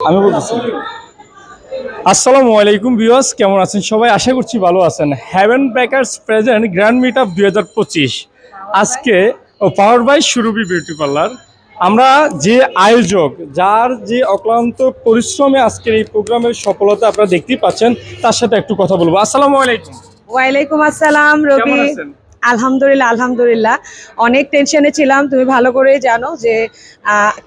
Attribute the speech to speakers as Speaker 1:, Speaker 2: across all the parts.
Speaker 1: আমি বলতেছি। আসসালামু আলাইকুম ভিউয়ার্স কেমন আছেন সবাই? আশা করছি ভালো আছেন। Haven bakers present grand meet up দুই হাজার পঁচিশ। আজকে power by Surabhi beauty parlour আমরা যে আয়োজক যার যে অক্লান্ত পরিশ্রমে আজকের এই প্রোগ্রামের সফলতা আপনারা দেখতেই পাচ্ছেন তার সাথে একটু কথা বলব। আসসালামু আলাইকুম।
Speaker 2: ওয়ালাইকুম আসসালাম রবি? আলহামদুলিল্লাহ আলহামদুলিল্লাহ। অনেক টেনশনে ছিলাম, তুমি ভালো করে জানো যে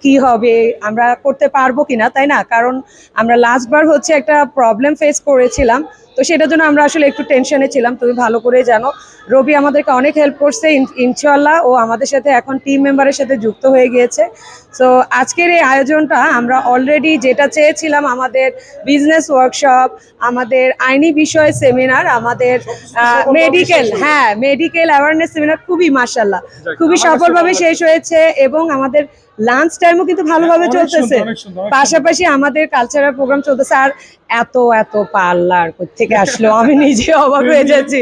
Speaker 2: কি হবে, আমরা করতে পারব কিনা, তাই না? কারণ আমরা লাস্টবার হচ্ছে একটা প্রবলেম ফেস করেছিলাম। তো সেটার জন্য আমরা আসলে একটু টেনশনে ছিলাম তুমি ভালো করে জানো। রবি আমাদেরকে অনেক হেল্প করছে ইনশাল্লাহ ও আমাদের সাথে এখন টিম মেম্বারের সাথে যুক্ত হয়ে গিয়েছে। সো আজকের এই আয়োজনটা আমরা অলরেডি যেটা চেয়েছিলাম আমাদের বিজনেস ওয়ার্কশপ আমাদের আইনি বিষয়ে সেমিনার আমাদের মেডিকেল হ্যাঁ মেডিকেল অ্যাওয়ারনেস সেমিনার খুবই মার্শাল্লাহ খুবই সফলভাবে শেষ হয়েছে এবং আমাদের লাঞ্চ টাইমও কিন্তু ভালোভাবে চলতেছে।
Speaker 1: সুন্দর, অনেক
Speaker 2: পাশাপাশি আমাদের কালচারাল প্রোগ্রাম চলতেছে আর এত এত পার্লার থেকে আসলো? আমি নিজে অবাক হয়ে যাচ্ছি।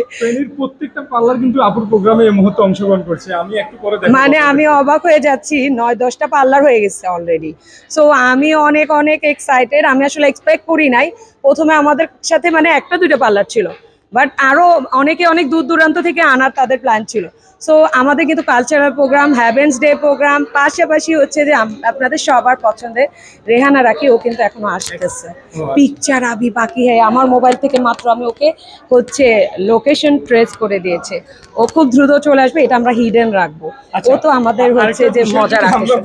Speaker 1: প্রত্যেকটা পার্লার কিন্তু আপুর প্রোগ্রামে এই মুহূর্তে অংশগ্রহণ করছে। আমি একটু পরে
Speaker 2: মানে আমি অবাক হয়ে যাচ্ছি নয় দশটা পার্লার হয়ে গেছে অলরেডি সো আমি অনেক অনেক এক্সাইটেড আমি আসলে এক্সপেক্ট করি নাই। প্রথমে আমাদের সাথে মানে একটা দুটো পার্লার ছিল। বাট আরও অনেকে অনেক দূর দূরান্ত থেকে আনার তাদের প্ল্যান ছিল। সো আমাদের কিন্তু cultural programme Havens day programme পাশাপাশি হচ্ছে যে আপনাদের সবার পছন্দের রেহানা রাখি ও কিন্তু এখনও আসতেছে। পিকচার আবি বাকি হ্যাঁ আমার মোবাইল থেকে মাত্র আমি ওকে হচ্ছে লোকেশন ট্রেস করে দিয়েছে। ও খুব দ্রুত চলে আসবে এটা আমরা হিডেন রাখব। ও তো আমাদের হচ্ছে যে মজার
Speaker 1: আচ্ছা,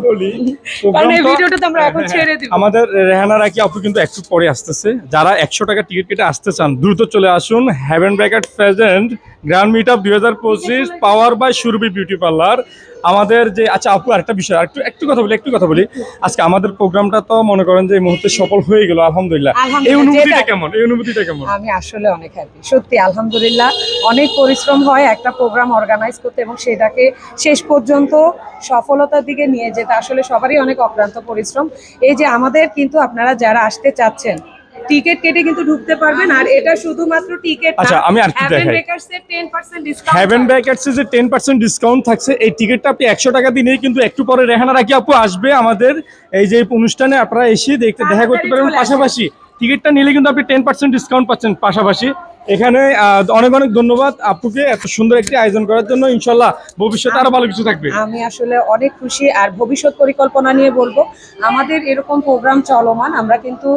Speaker 2: কারণ এই ভিডিওটা তো আমরা এখন
Speaker 1: হ্যাঁ,
Speaker 2: ছেড়ে দিব।
Speaker 1: আমাদের রেহানা রাখি আপু কিন্তু একটু পরে আসতেছে। যারা একশো টাকা টিকিট কেটে আসতে চান দ্রুত চলে আসুন Haven bracket present grand meet up দুই হাজার পঁচিশ power by Surabhi beauty parlour আমাদের যে আচ্ছা আপু আরেকটা বিষয় একটু একটু কথা বলি একটু কথা বলি। আজকে আমাদের প্রোগ্রামটা তো মনে করেন যে এই মুহূর্তে সফল হয়ে গেল আলহামদুলিল্লাহ। এই অনুভূতিটা কেমন? এই অনুভূতিটা কেমন?
Speaker 2: আমি আসলে অনেক হ্যাপি সত্যি আলহামদুলিল্লাহ। অনেক পরিশ্রম হয় একটা প্রোগ্রাম অর্গানাইজ করতে এবং সেটাকে শেষ পর্যন্ত সফলতার দিকে নিয়ে যেতে। আসলে সবারই অনেক অক্লান্ত পরিশ্রম। এই যে আমাদের কিন্তু আপনারা যারা আসতে চাচ্ছেন টিকিট কেটে কিন্তু ঢুকতে পারবেন আর এটা শুধুমাত্র টিকিট
Speaker 1: আচ্ছা, আমি দেখাই।
Speaker 2: টেন পার্সেন্ট ডিসকাউন্ট
Speaker 1: হ্যাভেন ব্র্যাকেটসে যে টেন পার্সেন্ট ডিসকাউন্ট থাকছে এই টিকিটটা আপনি একশো টাকা দিয়ে কিন্তু একটু পরে রেহানা রাখি আপু আসবে আমাদের। এই যে অনুষ্ঠানে আপনারা এসে দেখতে দেখা করতে পারবেন। পাশাপাশি টিকিটটা নিলে কিন্তু আপনি টেন পার্সেন্ট ডিসকাউন্ট পাচ্ছেন। পাশাপাশি এখানে অনেক অনেক ধন্যবাদ আপুকে এত সুন্দর একটি আয়োজন করার জন্য। ইনশাল্লাহ ভবিষ্যতে আরও ভালো কিছু থাকবে।
Speaker 2: আমি আসলে অনেক খুশি আর ভবিষ্যৎ পরিকল্পনা নিয়ে বলব আমাদের এরকম প্রোগ্রাম চলমান আমরা কিন্তু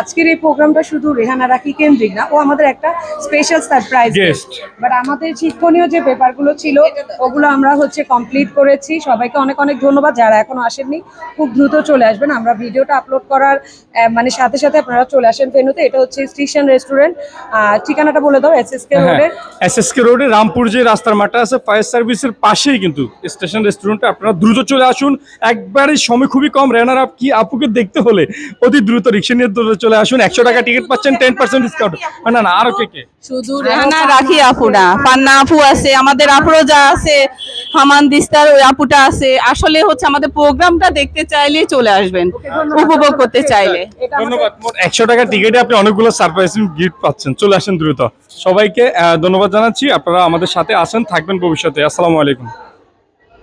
Speaker 2: আজকের এই প্রোগ্রামটা শুধু রেহানা রাখি কেন্দ্রিক না ও আমাদের একটা স্পেশাল সারপ্রাইজ বাট আমাদের শিক্ষণীয় যে পেপারগুলো ছিল ওগুলো আমরা হচ্ছে কমপ্লিট করেছি। সবাইকে অনেক অনেক ধন্যবাদ যারা এখনও আসেননি খুব দ্রুত চলে আসবেন। আমরা ভিডিওটা আপলোড করার মানে সাথে সাথে আপনারা চলে আসেন ভেনুতে এটা হচ্ছে স্টেশন রেস্টুরেন্ট ঠিকানাটা বলে দাও এস এস কে
Speaker 1: হ্যাঁ
Speaker 2: রোডের
Speaker 1: এস এস রোডে রামপুর যে রাস্তার মাঠটা আছে ফায়ার সার্ভিসের পাশেই কিন্তু স্টেশন রেস্টুরেন্টে আপনারা দ্রুত চলে আসুন। একবারে সময় খুবই কম রেনার আপ কি আপুকে দেখতে হলে অতি দ্রুত রিক্সা নিয়ে দ্রুত চলে আসুন। একশো টাকা টিকিট পাচ্ছেন টেন পার্সেন্ট ডিসকাউন্ট না না আরও কে কে?
Speaker 3: শুধু রেহানা রাখি আপুরা। পান্না আপু আছে আমাদের আফরোজা আছে হামান দিস্তার ওই আপুটা আছে। আসলে হচ্ছে আমাদের প্রোগ্রামটা দেখতে চাইলে চলে আসবেন উপভোগ করতে চাইলে।
Speaker 1: ধন্যবাদ। মোট একশো টাকা টিকিটে আপনি অনেকগুলো সারপ্রাইজিং গিফট পাচ্ছেন। চলে আসেন দ্রুত। সবাইকে ধন্যবাদ জানাচ্ছি। আপনারা আমাদের সাথে আসেন থাকবেন ভবিষ্যতে। আসসালামু আলাইকুম।